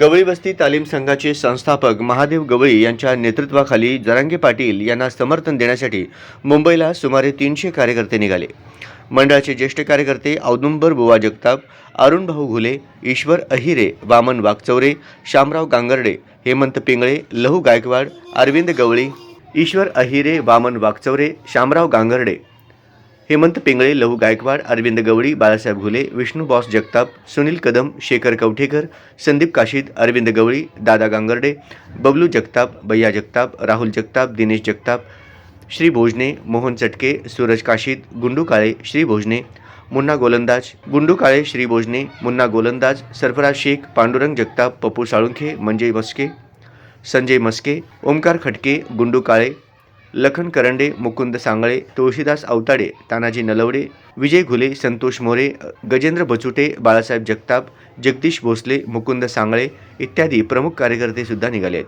गवळी वस्ती तालीम संघाचे संस्थापक महादेव गवळी यांच्या नेतृत्वाखाली जरांगे पाटील यांना समर्थन देण्यासाठी मुंबईला सुमारे तीनशे कार्यकर्ते निघाले. मंडळाचे ज्येष्ठ कार्यकर्ते औदुंबर बुवा जगताप अरुण भाऊ घुले ईश्वर अहिरे वामन वागचौरे शामराव गांगर्डे हेमंत पिंगळे लहू गायकवाड अरविंद गवळी ईश्वर अहिरे वामन वागचौरे शामराव गांगर्डे हेमंत पिंगळे लहू गायकवाड अरविंद गवळी बाळासाहेब घुले विष्णू बॉस जगताप सुनील कदम शेखर कवठेकर संदीप काशीद अरविंद गवळी दादा गांगर्डे बबलू जगताप भैया जगताप राहुल जगताप दिनेश जगताप श्री भोजने मोहन चटके सूरज काशीद गुंडू काळे श्री भोजने मुन्ना गोलंदाज गुंडू काळे श्री भोजने मुन्ना गोलंदाज सरफराज शेख पांडुरंग जगताप पप्पू साळुंखे मंजय मस्के संजय मस्के ओमकार खटके गुंडू काळे लखन करंडे मुकुंद सांगळे तुळशीदास अवताडे तानाजी नलवडे विजय घुले संतोष मोरे गजेंद्र बचुटे बाळासाहेब जगताप जगदीश भोसले मुकुंद सांगळे इत्यादी प्रमुख कार्यकर्तेसुद्धा निघाले आहेत.